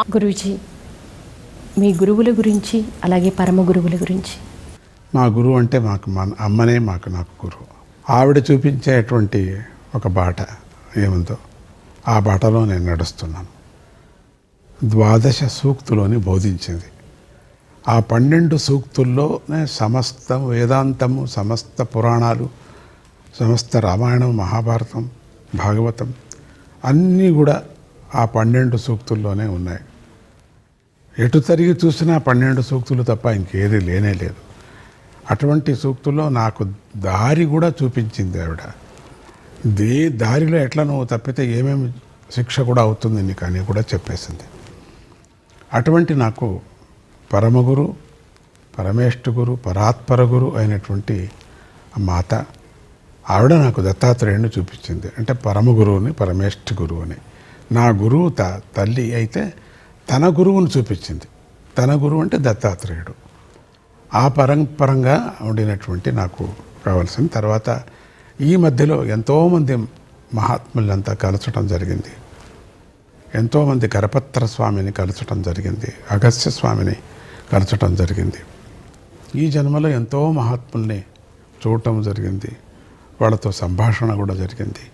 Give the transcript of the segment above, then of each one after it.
గురువుజీ మీ గురువుల గురించి అలాగే పరమ గురువుల గురించి. మా గురువు అంటే మాకు మన అమ్మనే మాకు నాకు గురువు. ఆవిడ చూపించేటువంటి ఒక బాట ఏముందో ఆ బాటలో నేను నడుస్తున్నాను. ద్వాదశ సూక్తులోని బోధించింది. ఆ పన్నెండు సూక్తుల్లోనే సమస్త వేదాంతము సమస్త పురాణాలు సమస్త రామాయణం మహాభారతం భాగవతం అన్నీ కూడా ఆ పన్నెండు సూక్తుల్లోనే ఉన్నాయి. ఎటు తిరిగి చూసినా పన్నెండు సూక్తులు తప్ప ఇంకేది లేనే లేదు. అటువంటి సూక్తుల్లో నాకు దారి కూడా చూపించింది ఆవిడ. దే దారిలో ఎట్లా నువ్వు తప్పితే ఏమేమి శిక్ష కూడా అవుతుంది నీకు అని కూడా చెప్పేసింది. అటువంటి నాకు పరమగురు పరమేష్ఠ గురు పరాత్పర గురు అయినటువంటి మాత ఆవిడ నాకు దత్తాత్రేయుని చూపించింది. అంటే పరమ గురువుని పరమేష్ఠ గురువుని. నా గురువు త తల్లి అయితే తన గురువుని చూపించింది. తన గురువు అంటే దత్తాత్రేయుడు. ఆ పరంపరంగా ఉండినటువంటి నాకు కావాల్సిన తర్వాత ఈ మధ్యలో ఎంతోమంది మహాత్ములంతా కలచడం జరిగింది. ఎంతోమంది కరపత్ర స్వామిని కలచడం జరిగింది. అగస్త్య స్వామిని కలచడం జరిగింది. ఈ జన్మలో ఎంతో మహాత్ముల్ని చూడటం జరిగింది. వాళ్ళతో సంభాషణ కూడా జరిగింది.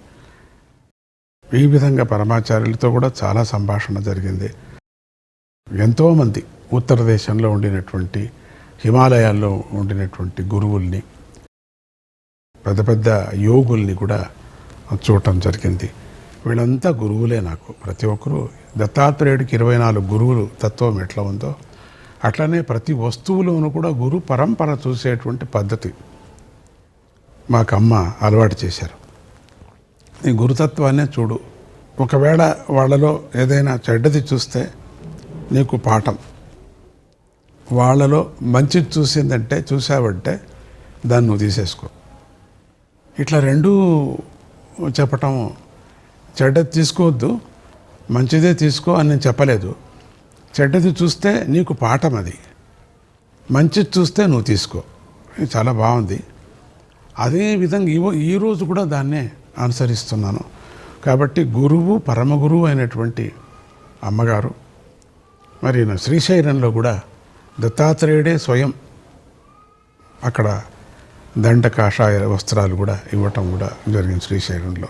ఈ విధంగా పరమాచార్యులతో కూడా చాలా సంభాషణ జరిగింది. ఎంతోమంది ఉత్తర దేశంలో ఉండినటువంటి హిమాలయాల్లో ఉండినటువంటి గురువుల్ని పెద్ద పెద్ద యోగుల్ని కూడా చూడటం జరిగింది. వీళ్ళంతా గురువులే నాకు. ప్రతి ఒక్కరూ దత్తాత్రేయుడికి ఇరవై నాలుగు గురువులు తత్వం ఎట్లా ఉందో అట్లనే ప్రతి వస్తువులోనూ కూడా గురు పరంపర చూసేటువంటి పద్ధతి మాకు అమ్మ అలవాటు చేశారు. నీ గురుతత్వాన్నే చూడు. ఒకవేళ వాళ్ళలో ఏదైనా చెడ్డది చూస్తే నీకు పాఠం. వాళ్ళలో మంచిది చూసిందంటే చూసావంటే దాన్ని నువ్వు తీసేసుకో. ఇట్లా రెండూ చెప్పటం చెడ్డది తీసుకోవద్దు మంచిదే తీసుకో అని నేను చెప్పలేదు. చెడ్డది చూస్తే నీకు పాఠం అది. మంచిది చూస్తే నువ్వు తీసుకో. చాలా బాగుంది. అదే విధంగా ఈ ఈరోజు కూడా దాన్నే అనుసరిస్తున్నాను. కాబట్టి గురువు పరమగురువు అయినటువంటి అమ్మగారు మరి శ్రీశైలంలో కూడా దత్తాత్రేయుడే స్వయం అక్కడ దండ కాషాయ వస్త్రాలు కూడా ఇవ్వటం కూడా జరిగింది శ్రీశైలంలో.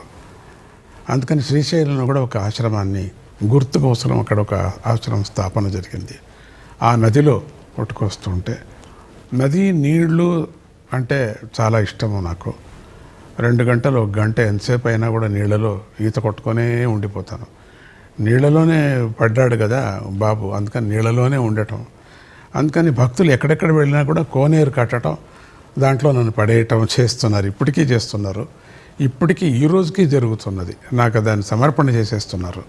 అందుకని శ్రీశైలంలో కూడా ఒక ఆశ్రమాన్ని గుర్తు కోసం అక్కడ ఒక ఆశ్రమం స్థాపన జరిగింది. ఆ నదిలో కొట్టుకొస్తుంటే నది నీళ్ళు అంటే చాలా ఇష్టము నాకు. రెండు గంటలు ఒక గంట ఎంతసేపు అయినా కూడా నీళ్ళలో ఈత కొట్టుకొనే ఉండిపోతాను. నీళ్ళలోనే పడ్డాడు కదా బాబు. అందుకని నీళ్ళలోనే ఉండటం. అందుకని భక్తులు ఎక్కడెక్కడ వెళ్ళినా కూడా కోనేరు కట్టడం దాంట్లో నన్ను పడేయటం చేస్తున్నారు. ఇప్పటికీ చేస్తున్నారు. ఇప్పటికీ ఈ రోజుకి జరుగుతున్నది. నాకు దాన్ని సమర్పణ చేసేస్తున్నారు.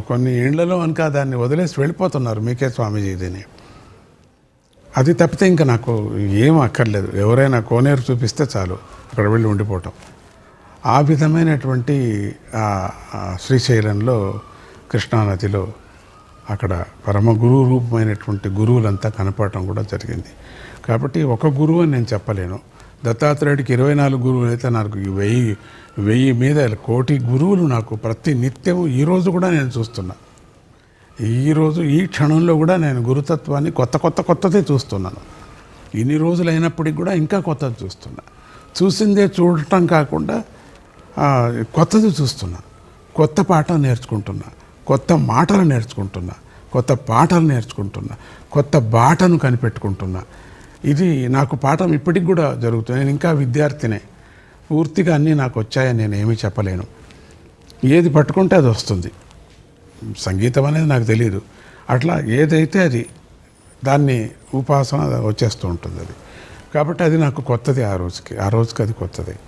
కొన్ని ఇండ్లలో కనుక దాన్ని వదిలేసి వెళ్ళిపోతున్నారు మీకే స్వామీజీ ఇదని అది తప్పితే ఇంకా నాకు ఏం అక్కర్లేదు. ఎవరైనా కోనేరు చూపిస్తే చాలు. అక్కడ వెళ్ళి ఉండిపోవటం. ఆ విధమైనటువంటి శ్రీశైలంలో కృష్ణానదిలో అక్కడ పరమ గురువు రూపమైనటువంటి గురువులంతా కనపడటం కూడా జరిగింది. కాబట్టి ఒక గురువు అని నేను చెప్పలేను. దత్తాత్రేయుడికి ఇరవై నాలుగు గురువులు అయితే నాకు ఈ వెయ్యి వెయ్యి మీద కోటి గురువులు నాకు ప్రతి నిత్యం ఈరోజు కూడా నేను చూస్తున్నా. ఈరోజు ఈ క్షణంలో కూడా నేను గురుతత్వాన్ని కొత్త కొత్త కొత్తదే చూస్తున్నాను. ఇన్ని రోజులు అయినప్పటికి కూడా ఇంకా కొత్తది చూస్తున్నా. చూసిందే చూడటం కాకుండా కొత్తది చూస్తున్నా. కొత్త పాఠం నేర్చుకుంటున్నా. కొత్త మాటలు నేర్చుకుంటున్నా. కొత్త పాటలు నేర్చుకుంటున్నా. కొత్త బాటను కనిపెట్టుకుంటున్నా. ఇది నాకు పాఠం ఇప్పటికి కూడా జరుగుతుంది. నేను ఇంకా విద్యార్థినే. పూర్తిగా అన్నీ నాకు వచ్చాయని నేను ఏమీ చెప్పలేను. ఏది పట్టుకుంటే అది వస్తుంది. సంగీతం అనేది నాకు తెలియదు అట్లా ఏదైతే అది దాన్ని ఉపాసన వచ్చేస్తూ ఉంటుంది అది. కాబట్టి అది నాకు కొత్తది ఆ రోజుకి. ఆ రోజుకి అది కొత్తది.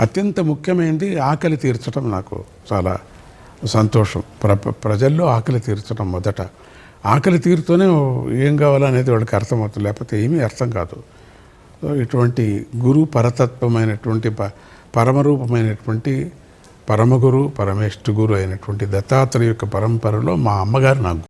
అత్యంత ముఖ్యమైనది ఆకలి తీర్చడం నాకు చాలా సంతోషం. ప్ర ప్రజల్లో ఆకలి తీర్చడం మొదట. ఆకలి తీరుతూనే ఏం కావాలనేది వాళ్ళకి అర్థమవుతుంది. లేకపోతే ఏమీ అర్థం కాదు. ఇటువంటి గురు పరతత్వమైనటువంటి ప పరమరూపమైనటువంటి పరమగురు పరమేష్ఠ గురు అయినటువంటి దత్తాత్రేయ యొక్క పరంపరలో మా అమ్మగారు నాకు